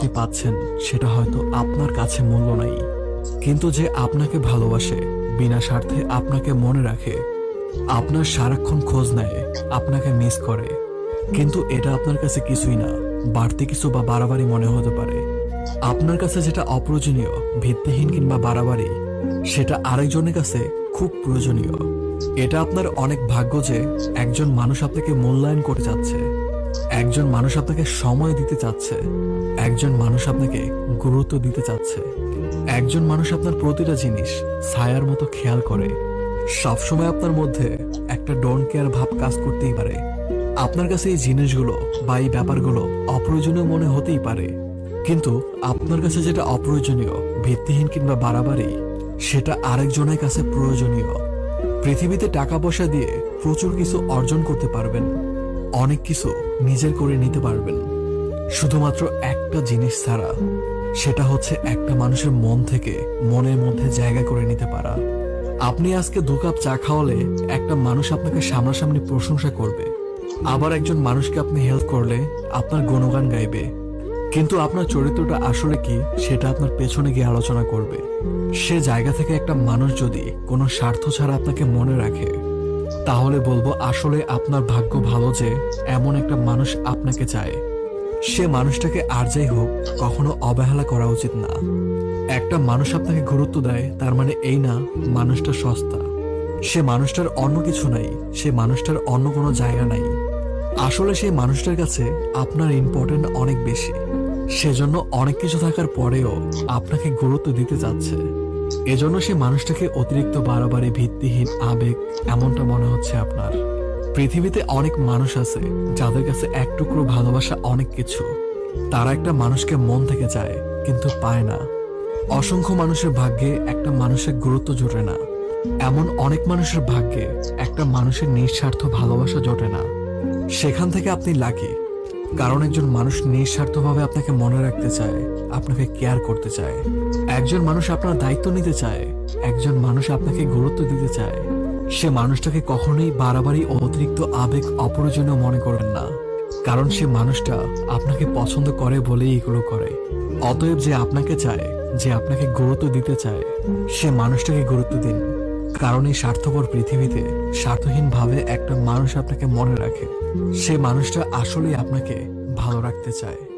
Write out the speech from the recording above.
আপনি পাচ্ছেন, সেটা হয়তো আপনার কাছে মূল্য নাই। কিন্তু যে আপনাকে ভালোবাসে, বিনা স্বার্থে আপনাকে মনে রাখে, আপনার সারাক্ষণ খোঁজ নেয়, আপনাকে মিস করে। কিন্তু এটা আপনার কাছে কিছুই না, বাড়তি কিছু বা বাড়াবাড়ি মনে হতে পারে। আপনার কাছে যেটা অপ্রয়োজনীয়, ভিত্তিহীন কিংবা বাড়াবাড়ি, সেটা আরেকজনের কাছে খুব প্রয়োজনীয়। এটা আপনার অনেক ভাগ্য যে একজন মানুষ আপনাকে মূল্যায়ন করে চাচ্ছে। একজন মানুষ আপনাকে সময় দিতে চাচ্ছে, একজন মানুষ আপনাকে গুরুত্ব দিতে চাচ্ছে। একজন মানুষ আপনার প্রতিটা জিনিস ছায়ার মতো খেয়াল করে। সবসময় আপনার মধ্যে একটা ডোন্ট কেয়ার ভাব কাজ করতেই পারে। আপনার কাছে এই জিনিসগুলো বা এই ব্যাপারগুলো অপ্রয়োজনীয় মনে হতেই পারে। কিন্তু আপনার কাছে যেটা অপ্রয়োজনীয়, ভিত্তিহীন কিংবা বাড়াবাড়ি, সেটা আরেকজনের কাছে প্রয়োজনীয়। পৃথিবীতে টাকা পয়সা দিয়ে প্রচুর কিছু অর্জন করতে পারবেন। অনেক কিছু নিজের করে নিতে পারবেন। শুধুমাত্র একটা জিনিস ছাড়া, সেটা হচ্ছে একটা মানুষের মন থেকে মনের মধ্যে জায়গা করে নিতে পারা। আপনি আজকে দু কাপ চা খাওয়ালে একটা মানুষ আপনাকে সামনাসামনি প্রশংসা করবে। আবার একজন মানুষকে আপনি হেল্প করলে আপনার গুণগান গাইবে। কিন্তু আপনার চরিত্রটা আসলে কি, সেটা আপনার পেছনে গিয়ে আলোচনা করবে। সে জায়গা থেকে একটা মানুষ যদি কোনো স্বার্থ ছাড়া আপনাকে মনে রাখে তাহলে বলব, আসলে আপনার ভাগ্য ভালো যে এমন একটা মানুষ আপনাকে চায়। সে মানুষটাকে আর যাই হোক, কখনো অবহেলা করা উচিত না। একটা মানুষ আপনাকে গুরুত্ব দেয়, তার মানে এই না, মানুষটা সস্তা। সে মানুষটার অন্য কিছু নাই, সে মানুষটার অন্য কোনো জায়গা নাই। আসলে সেই মানুষটার কাছে আপনার ইম্পর্টেন্ট অনেক বেশি। সেজন্য অনেক কিছু থাকার পরেও আপনাকে গুরুত্ব দিতে যাচ্ছে। এজন্য সে মানুষটাকে অতিরিক্ত বাড়াবাড়ি, ভিত্তিহীন আবেগ, এমনটা মনে হচ্ছে আপনার। পৃথিবীতে অনেক মানুষ আছে যাদের কাছে এক টুকরো ভালোবাসা অনেক কিছু। তারা একটা মানুষকে মন থেকে চায়, কিন্তু পায় না। অসংখ্য মানুষের ভাগ্যে একটা মানুষের গুরুত্ব জোটে না। এমন অনেক মানুষের ভাগ্যে একটা মানুষের নিঃস্বার্থ ভালোবাসা জোটে না। সেখান থেকে আপনি লাকি। কারণ একজন মানুষ নিঃস্বার্থভাবে আপনাকে মনে রাখতে চায়, আপনাকে কেয়ার করতে চায়। একজন মানুষ আপনার দায়িত্ব নিতে চায়, একজন মানুষ আপনাকে গুরুত্ব দিতে চায়। সে মানুষটাকে কখনোই বাড়াবাড়ি অতিরিক্ত আবেগ অপ্রয়োজনীয় মনে করেন না। কারণ সে মানুষটা আপনাকে পছন্দ করে বলেই এগুলো করে। অতএব যে আপনাকে চায়, যে আপনাকে গুরুত্ব দিতে চায়, সে মানুষটাকে গুরুত্ব দিন। কারণ এই স্বার্থপর পৃথিবীতে স্বার্থহীনভাবে একটা মানুষ আপনাকে মনে রাখে। সে মানুষটা আসলেই আপনাকে ভালো রাখতে চায়।